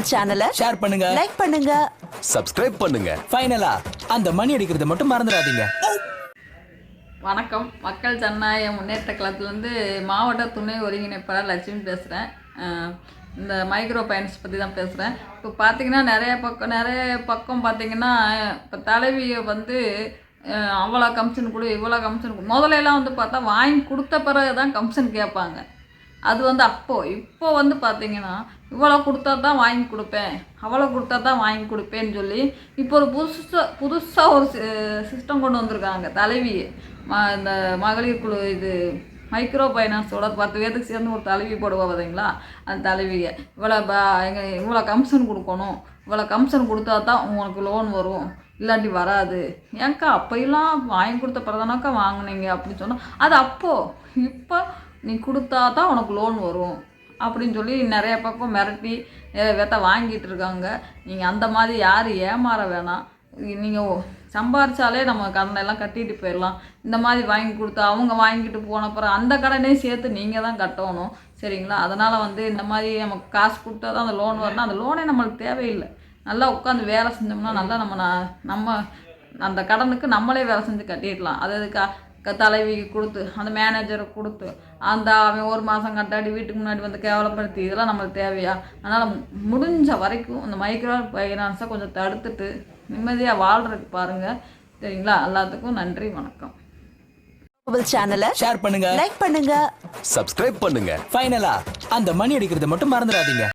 புது சேனலை ஷேர் பண்ணுங்க. லைக் பண்ணுங்க. சப்ஸ்கிரைப் பண்ணுங்க. ஃபைனலா அந்த மணி அடிக்கிறத மட்டும் மறந்துடாதீங்க. வணக்கம். மக்கள் ஜனநாயக முன்னேற்ற கழகத்துலேருந்து மாவட்ட துணை ஒருங்கிணைப்பாளர் லட்சுமி பேசுகிறேன் இந்த மைக்ரோ ஃபைனான்ஸ் பற்றி தான் பேசுகிறேன் இப்போ பார்த்தீங்கன்னா நிறைய பக்கம் நிறைய பக்கம் பார்த்தீங்கன்னா இப்போ தலைவியை வந்து அவ்வளோ கமிஷன் கொடு இவ்வளோ கமிஷன் கொடு. முதல்ல எல்லாம் வந்து பார்த்தா வாங்கி கொடுத்த பிறகு தான் கமிஷன் கேட்பாங்க. அது வந்து அப்போது இப்போ வந்து பார்த்தீங்கன்னா இவ்வளோ கொடுத்தா தான் வாங்கி கொடுப்பேன். அவ்வளோ கொடுத்தா தான் வாங்கி கொடுப்பேன்னு சொல்லி இப்போ ஒரு புதுசாக புதுசாக ஒரு சிஸ்டம் கொண்டு வந்திருக்காங்க. தலைவி ம இந்த மகளிர் குழு இது மைக்ரோ ஃபைனான்ஸோட பத்து பேருக்கு சேர்ந்து ஒரு தலைவி போடுவா பார்த்தீங்களா அந்த தலைவியை. இவ்வளோ ப இவ்வளோ கமிஷன் கொடுக்கணும். இவ்வளோ கமிஷன் கொடுத்தா தான் உங்களுக்கு லோன் வரும். இல்லாட்டி வராது. ஏன்க்கா அப்போயெல்லாம் வாங்கி கொடுத்த பிறதானாக்கா வாங்கினீங்க அப்படின்னு சொன்னால் அது அப்போது இப்போ நீ கொடுத்தா தான் உனக்கு லோன் வரும். அப்படின்னு சொல்லி நிறைய பக்கம் மிரட்டி நிறைய பேர்த்த வாங்கிட்டு இருக்காங்க. நீங்கள் அந்த மாதிரி யாரும் ஏமாற வேணாம். நீங்கள் சம்பாரிச்சாலே நம்ம கடனை எல்லாம் கட்டிட்டு போயிடலாம். இந்த மாதிரி வாங்கி கொடுத்தா அவங்க வாங்கிட்டு போன அப்புறம் அந்த கடனையும் சேர்த்து நீங்கள் தான் கட்டணும். சரிங்களா? அதனால் வந்து இந்த மாதிரி நமக்கு காசு கொடுத்தா தான் அந்த லோன் வரணும் அந்த லோனே நம்மளுக்கு தேவையில்லை. நல்லா உட்காந்து வேலை செஞ்சோம்னா நல்லா நம்ம நம்ம அந்த கடனுக்கு நம்மளே வேலை செஞ்சு கட்டிடலாம். அது அதுக்கு தலைவிக்கு கொடுத்து அந்த மேனேஜருக்கு கொடுத்து அந்த அவன் ஒரு மாதம் கட்டாடி வீட்டுக்கு முன்னாடி வந்து கேவலப்படுத்தி இதெல்லாம் நம்மளுக்கு தேவையா? அதனால் முடிஞ்ச வரைக்கும் அந்த மைக்ரோ ஃபைனான்ஸை கொஞ்சம் தடுத்துட்டு நிம்மதியாக வாழ்றதுக்கு பாருங்கள் சரிங்களா? எல்லாத்துக்கும் நன்றி வணக்கம். சேனலை ஷேர் பண்ணுங்க. லைக் பண்ணுங்க. சப்ஸ்கிரைப் பண்ணுங்க. ஃபைனலா அந்த மணி அடிக்கிறத மட்டும் மறந்துடாதீங்க.